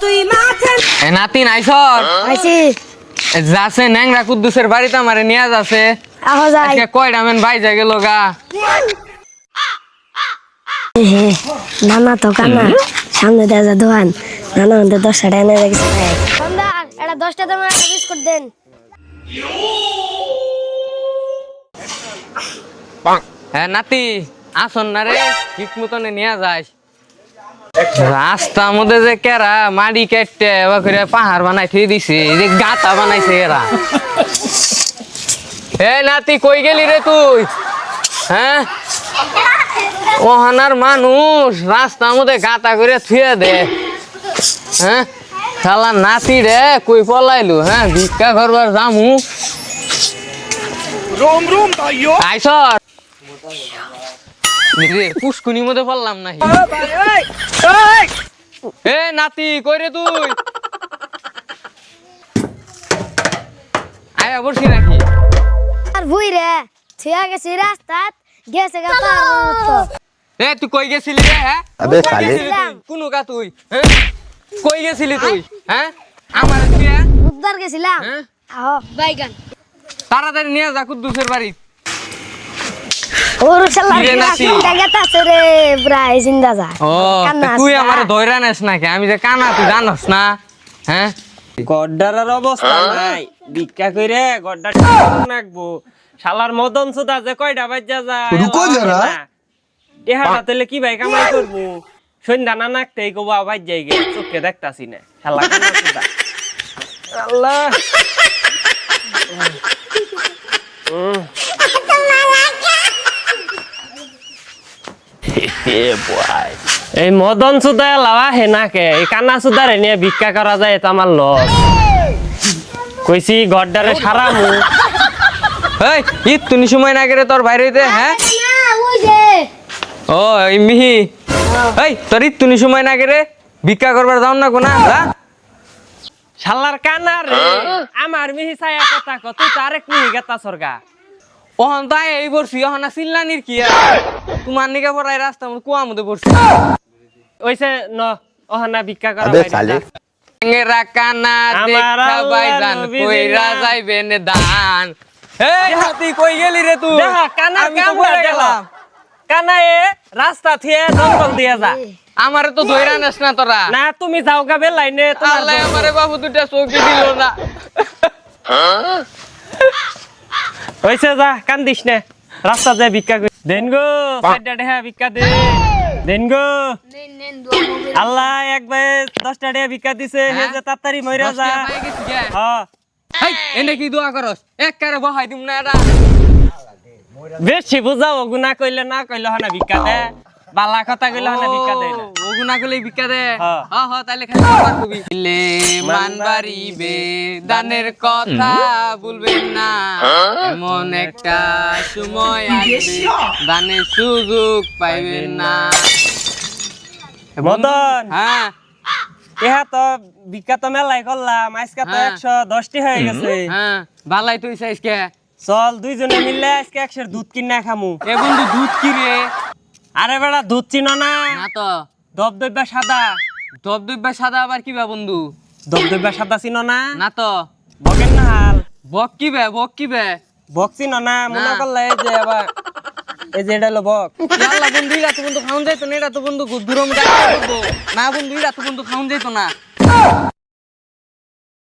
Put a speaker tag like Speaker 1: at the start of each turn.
Speaker 1: তুই মাথা
Speaker 2: এ নাতি নাইছর
Speaker 3: আইছি
Speaker 2: যাচ্ছে ন্যাংরা কুদ্দুসের বাড়িতে আমারে নিয়ে যাচ্ছে
Speaker 3: আহ যাই।
Speaker 2: আজকে কয়টা মেন বাই যা গেল গা।
Speaker 3: নানা তো কানা। সামনে দেয়া যা দোকান। নানা আমাদের দশটা এনে রেখেছে সন্ধ্যার এটা দশটা তোমার একটা বিস্কুট দেন।
Speaker 2: হ্যাঁ নাতি আসন না রে। ঠিক মতনে নিয়ে যাস। রাস্তা মধ্যে যে কেরা মাড়ি কেটে এবার করে পাহাড় বানাই থুই দিছে যে গাতা বানাইছে এরা। হে নাতি কই গেলি রে তুই? হ্যাঁ? ওহানার মানুষ রাস্তা মধ্যে গাতা করে থুয়ে দে। হ্যাঁ? শালা নাতি রে কই পলাইলু? হ্যাঁ ভিক্ষা করবার যামু।
Speaker 4: রোম রোম ভাইও
Speaker 2: আইসর। রে পুষ্কুনির মধ্যে পড়লাম নাহি এ নাতি কই রে তুই? আয়া বসি নাকি?
Speaker 3: আর ভুই রে থিয়া গেছি রাস্তাত গেছে গা পার
Speaker 2: তুই কই গেছিলি রে হ্যাঁ?
Speaker 5: আবে সালে।
Speaker 2: কোন গা তুই হ্যাঁ? কই গেছিলি তুই হ্যাঁ? আমার তুই?
Speaker 3: উদ্ধার গেছিলাম।
Speaker 2: হ্যাঁ?
Speaker 3: আহ। বাইগান।
Speaker 2: তাড়াতাড়ি নিয়ে যা কুদ্দুসের বাড়ি।
Speaker 3: ওর শালা
Speaker 2: কি রে নাতি?
Speaker 3: কোনটা গেতাছে রে প্রায় জিন্দা যা
Speaker 2: ও তুই আমার ধৈরা নেস নাকি? আমি যে কানা তুই জানস না? হ্যাঁ?
Speaker 6: গড্ডারের অবস্থা নাই। ভিক্ষা কইরে গড্ডা নাকবো। শালার মদন সুদা যে কয়টা বাজ্যা যায়
Speaker 5: রুকো যারা।
Speaker 6: তেলে কি ভাই কামাই করব? সন্ধ্যা না নাকতে এই কবা বাজ যাই গে। চোখে দেখতাছি না। শালা আল্লাহ। এই মদন সুদা লাওয়া হে নাকে এই কানা সুদারে নিয়ে ভিক্ষা করা যায় এটা আমার লস কইছি গড্ডারে সারামু
Speaker 2: এই ঈদ তুমি সময় না গেলে তোর বাইরে হইতে হ্যাঁ ও এই মিহি। এই তোর ঈদ তুমি সময় না গেলে ভিক্ষা করবার যাও না কোনা যা
Speaker 6: শালার কানা রে আমার মিহি ছায়া কথা কত তুই তো আরেক মিহি গেতা সরগা
Speaker 2: ওহন তাই এই বলছি ওহন চিল্লানির কি? তোমার নিকে পড়াই রাস্তা মধ্যে কুয়া মধ্যে পড়ছি
Speaker 6: ওইসে ন ওহানা ভিক্ষা করা। যা।
Speaker 2: কানা
Speaker 6: আমার
Speaker 2: দেখা বাইজান কইরা। যাইবেন দান এই হাতি কই গেলি রে তুই
Speaker 6: দেখা কানা কামড়া।
Speaker 2: গেলাম
Speaker 6: কানা এ রাস্তা থিয়ে জঙ্গল দিয়ে যা
Speaker 2: আমারে তো ধইরা নেস না তোরা
Speaker 6: না তুমি যাও গাবে লাইনে তোমার
Speaker 2: আমারে বাবু দুটা চৌকি দিল না
Speaker 6: হইছে যা কান্দিস নে। রাস্তা যায় ভিক্ষা করি। দেন গো চারটা টাকা ভিক্ষা দে। দেন গো। আল্লাহ একবার দশটা টাকা ভিক্ষা দিছে হে যে তাড়াতাড়ি মইরা যা। হ্যাঁ
Speaker 2: এনে কি দোয়া করস? এক কারে বহাই দিম না এটা।
Speaker 6: বেশি বুঝাও গুনা কইলে না কইলে হনা ভিক্ষা দে। বালা কথা কইলে হনা ভিক্ষা দে না।
Speaker 2: ও গুনা ভিক্ষা দে।
Speaker 6: হ্যাঁ।
Speaker 2: হ হ তাহলে খালি একবার কবি। লে মান বাড়িবে দানের কথা ভুলবেন না। এমন একটা সময় আসবে দানের সুযোগ পাইবেন না।
Speaker 6: মদন!
Speaker 2: হ্যাঁ।
Speaker 6: ইহা তো ভিক্ষা তো মেলাই করলাম আজকে তো
Speaker 2: হ্যাঁ।
Speaker 6: একশো দশটি হয়ে গেছে।
Speaker 2: হ্যাঁ ভালাই তুই চাইস কে
Speaker 6: চল দুইজনে মিললে আজকে একশোর দুধ কিনা খামু।
Speaker 2: এ বন্ধু দুধ কি রে?
Speaker 6: আরে বেড়া দুধ চিনো না।
Speaker 2: না তো।
Speaker 6: দবদব্যা সাদা।
Speaker 2: দবদব্বা সাদা আবার কি বে বন্ধু?
Speaker 6: দবদব্যা সাদা চিনো না।
Speaker 2: না তো।
Speaker 6: বকেন না হাল।
Speaker 2: বক কি বে বক কি বে?
Speaker 6: বক চিনো না মনে। করলে এই যে আবার এই যে এটা হলো বক।
Speaker 2: আল্লাহ বন্ধু এটা তো বন্ধু খাওন যাইতো না এটা তো বন্ধু দূরম না বন্ধু এটা তো বন্ধু খাওন যাইতো না।